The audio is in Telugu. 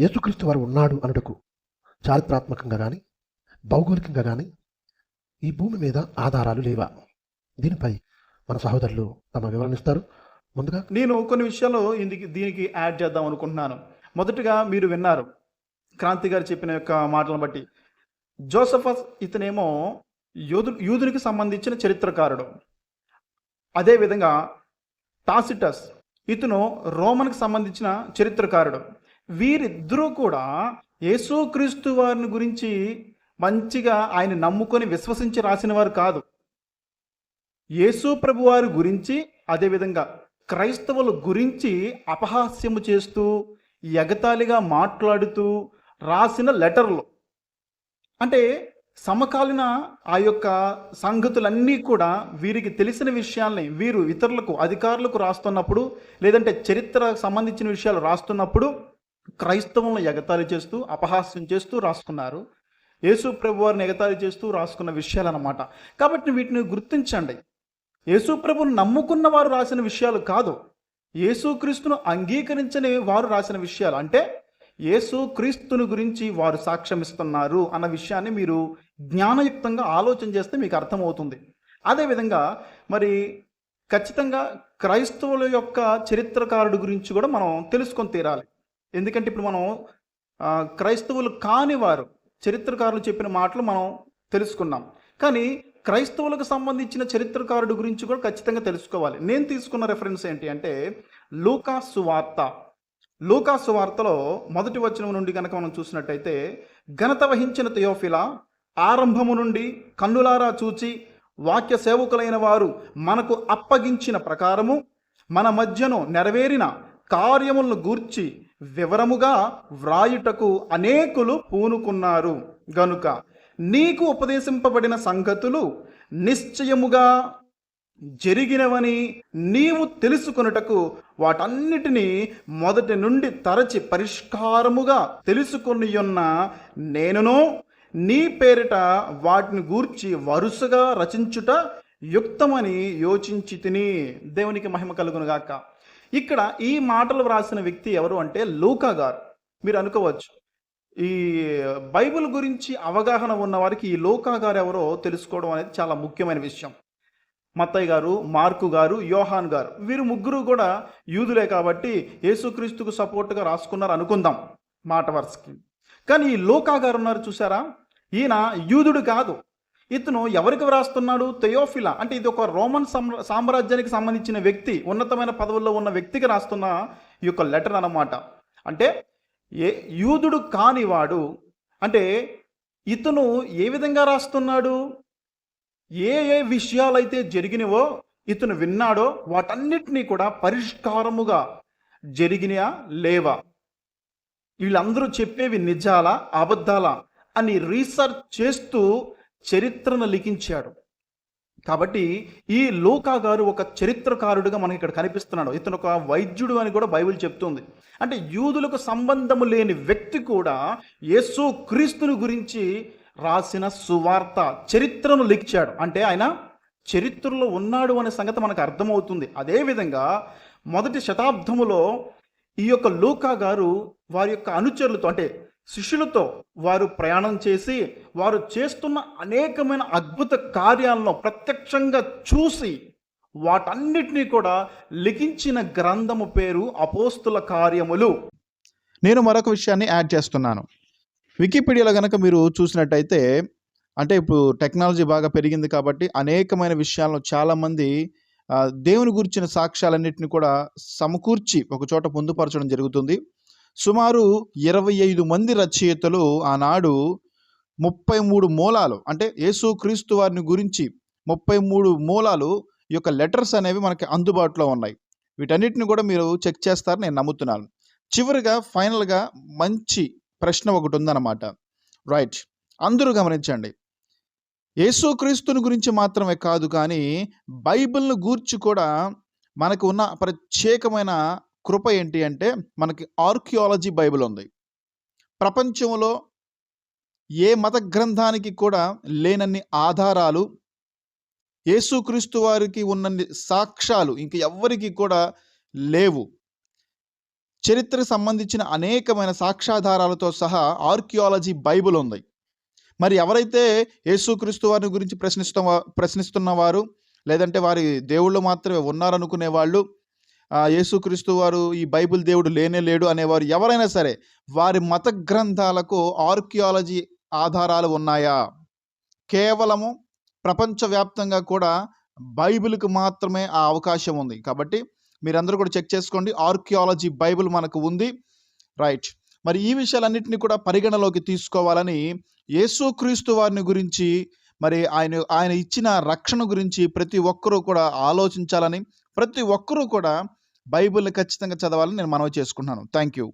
యేసుక్రీస్తు వారు ఉన్నాడు అనుటకు చారిత్రాత్మకంగా కానీ భౌగోళికంగా కానీ ఈ భూమి మీద ఆధారాలు లేవా? దీనిపై మన సహోదరులు తమ వివరణిస్తారు ముందుగా నేను కొన్ని విషయాలు ఇందుకు దీనికి యాడ్ చేద్దాం అనుకుంటున్నాను. మొదటగా మీరు విన్నారు క్రాంతి గారు చెప్పిన యొక్క మాటలను బట్టి. జోసఫస్ ఇతనేమో యూదు యూదునికి సంబంధించిన చరిత్రకారుడు. అదేవిధంగా టాసిటస్ ఇతను రోమన్కి సంబంధించిన చరిత్రకారుడు. వీరిద్దరూ కూడా యేసుక్రీస్తు వారిని గురించి మంచిగా ఆయన నమ్ముకొని విశ్వసించి రాసిన వారు కాదు. యేసు ప్రభు వారి గురించి అదేవిధంగా క్రైస్తవుల గురించి అపహాస్యము చేస్తూ ఎగతాళిగా మాట్లాడుతూ రాసిన లెటర్లు. అంటే సమకాలీన ఆ యొక్క సంగతులన్నీ కూడా వీరికి తెలిసిన విషయాల్ని వీరు ఇతరులకు అధికారులకు రాస్తున్నప్పుడు లేదంటే చరిత్ర సంబంధించిన విషయాలు రాస్తున్నప్పుడు క్రైస్తవులను ఎగతాళి చేస్తూ అపహాస్యం చేస్తూ రాసుకున్నారు. యేసు ప్రభు వారిని ఎగతాళి చేస్తూ రాసుకున్న విషయాలు అన్నమాట కాబట్టి వీటిని గుర్తించండి. యేసు ప్రభుని నమ్ముకున్న వారు రాసిన విషయాలు కాదు. యేసుక్రీస్తును అంగీకరించని వారు రాసిన విషయాలు. అంటే యేసుక్రీస్తుని గురించి వారు సాక్ష్యమిస్తున్నారు అన్న విషయాన్ని మీరు జ్ఞానయుక్తంగా ఆలోచన చేస్తే మీకు అర్థమవుతుంది. అదేవిధంగా మరి ఖచ్చితంగా క్రైస్తవుల యొక్క చరిత్రకారుడు గురించి కూడా మనం తెలుసుకొని తీరాలి. ఎందుకంటే ఇప్పుడు మనం క్రైస్తవులు కాని వారు చరిత్రకారులు చెప్పిన మాటలు మనం తెలుసుకున్నాం. కానీ క్రైస్తవులకు సంబంధించిన చరిత్రకారుడు గురించి కూడా ఖచ్చితంగా తెలుసుకోవాలి. నేను తీసుకున్న రెఫరెన్స్ ఏంటి అంటే లూకా సువార్త. లూకా సువార్తలో మొదటి వచనం నుండి కనుక మనం చూసినట్టయితే ఘనత వహించిన థియోఫిల ఆరంభము నుండి కన్నులారా చూచి వాక్య సేవకులైన వారు మనకు అప్పగించిన ప్రకారము మన మధ్యను నెరవేరిన కార్యములను గూర్చి వివరముగా వ్రాయుటకు అనేకులు పూనుకున్నారు. గనుక నీకు ఉపదేశింపబడిన సంగతులు నిశ్చయముగా జరిగినవని నీవు తెలుసుకొనుటకు వాటన్నిటినీ మొదటి నుండి తరచి పరిష్కారముగా తెలుసుకొని ఉన్న నేనును నీ పేరిట వాటిని గూర్చి వరుసగా రచించుట యుక్తమని యోచించి తిని దేవునికి మహిమ కలుగును గాక ఇక్కడ ఈ మాటలు వ్రాసిన వ్యక్తి ఎవరు అంటే లూకా గారు. మీరు అనుకోవచ్చు. ఈ బైబిల్ గురించి అవగాహన ఉన్న వారికి ఈ లోకా గారు ఎవరో తెలుసుకోవడం అనేది చాలా ముఖ్యమైన విషయం. మత్తయ్య గారు మార్కు గారు యోహాన్ గారు. వీరు ముగ్గురు కూడా యూదులే కాబట్టి యేసుక్రీస్తుకు సపోర్ట్గా రాసుకున్నారు అనుకుందాం మాట వరుసకి. కానీ ఈ లోకా గారు ఉన్నారు చూసారా? ఈయన యూదుడు కాదు. ఇతను ఎవరికి వ్రాస్తున్నాడు? తెయోఫిలా అంటే ఇది ఒక రోమన్ సామ్రాజ్యానికి సంబంధించిన వ్యక్తి ఉన్నతమైన పదవుల్లో ఉన్న వ్యక్తికి రాస్తున్న ఈ యొక్క లెటర్ అన్నమాట. అంటే ఏ యూదుడు కానివాడు అంటే ఇతను ఏ విధంగా రాస్తున్నాడు? ఏ ఏ విషయాలైతే జరిగినవో ఇతను విన్నాడో వాటన్నిటినీ కూడా పరిష్కారముగా జరిగినయా? లేవా? వీళ్ళందరూ చెప్పేవి నిజాలా? అబద్ధాలా? అని రీసెర్చ్ చేస్తూ చరిత్రను లిఖించాడు. కాబట్టి ఈ లోకా గారు ఒక చరిత్రకారుడిగా మనకి ఇక్కడ కనిపిస్తున్నాడు. ఇతను ఒక వైద్యుడు అని కూడా బైబిల్ చెప్తుంది. అంటే యూదులకు సంబంధము లేని వ్యక్తి కూడా యేసు క్రీస్తుని గురించి రాసిన సువార్త చరిత్రను లిఖించాడు. అంటే ఆయన చరిత్రలో ఉన్నాడు అనే సంగతి మనకు అర్థమవుతుంది. అదేవిధంగా మొదటి శతాబ్దములో ఈ యొక్క లూకా గారు వారి యొక్క అనుచరులతో అంటే శిష్యులతో వారు ప్రయాణం చేసి వారు చేస్తున్న అనేకమైన అద్భుత కార్యాలను ప్రత్యక్షంగా చూసి వాటన్నిటినీ కూడా లిఖించిన గ్రంథము పేరు అపోస్తుల కార్యములు. నేను మరొక విషయాన్ని యాడ్ చేస్తున్నాను. వికీపీడియాలో కనుక మీరు చూసినట్టయితే అంటే ఇప్పుడు టెక్నాలజీ బాగా పెరిగింది కాబట్టి అనేకమైన విషయాలను చాలామంది దేవుని గురించిన సాక్ష్యాలన్నింటిని కూడా సమకూర్చి ఒక చోట పొందుపరచడం జరుగుతుంది. సుమారు ఇరవై ఐదు మంది రచయితలు ఆనాడు ముప్పై మూడు మూలాలు అంటే యేసు క్రీస్తు వారిని గురించి ముప్పై మూడు మూలాలు ఈ యొక్క లెటర్స్ అనేవి మనకి అందుబాటులో ఉన్నాయి. వీటన్నిటిని కూడా మీరు చెక్ చేస్తారని నేను నమ్ముతున్నాను. చివరిగా ఫైనల్గా మంచి ప్రశ్న ఒకటి ఉందన్నమాట. రైట్. అందరూ గమనించండి. యేసుక్రీస్తుని గురించి మాత్రమే కాదు కానీ బైబిల్ను గూర్చి కూడా మనకు ఉన్న ప్రత్యేకమైన కృప ఏంటి అంటే మనకి ఆర్కియాలజీ బైబిల్ ఉంది. ప్రపంచంలో ఏ మత గ్రంథానికి కూడా లేనన్ని ఆధారాలు యేసుక్రీస్తు వారికి ఉన్నన్ని సాక్ష్యాలు ఇంక ఎవ్వరికి కూడా లేవు. చరిత్రకు సంబంధించిన అనేకమైన సాక్ష్యాధారాలతో సహా ఆర్కియాలజీ బైబిల్ ఉంది. మరి ఎవరైతే యేసుక్రీస్తు వారిని గురించి ప్రశ్నిస్తున్న ప్రశ్నిస్తున్న వారు లేదంటే వారి దేవుళ్ళు మాత్రమే ఉన్నారనుకునే వాళ్ళు యేసుక్రీస్తు వారు ఈ బైబిల్ దేవుడు లేనే లేడు అనేవారు ఎవరైనా సరే వారి మత గ్రంథాలకు ఆర్కియాలజీ ఆధారాలు ఉన్నాయా? కేవలము ప్రపంచవ్యాప్తంగా కూడా బైబిల్కి మాత్రమే ఆ అవకాశం ఉంది. కాబట్టి మీరందరూ కూడా చెక్ చేసుకోండి. ఆర్కియాలజీ బైబిల్ మనకు ఉంది. రైట్. మరి ఈ విషయాలన్నింటినీ కూడా పరిగణలోకి తీసుకోవాలని యేసుక్రీస్తు వారిని గురించి మరి ఆయన ఆయన ఇచ్చిన రక్షణ గురించి ప్రతి ఒక్కరూ కూడా ఆలోచించాలని ప్రతి ఒక్కరూ కూడా బైబిల్ని ఖచ్చితంగా చదవాలని నేను మనవి చేసుకుంటున్నాను. Thank you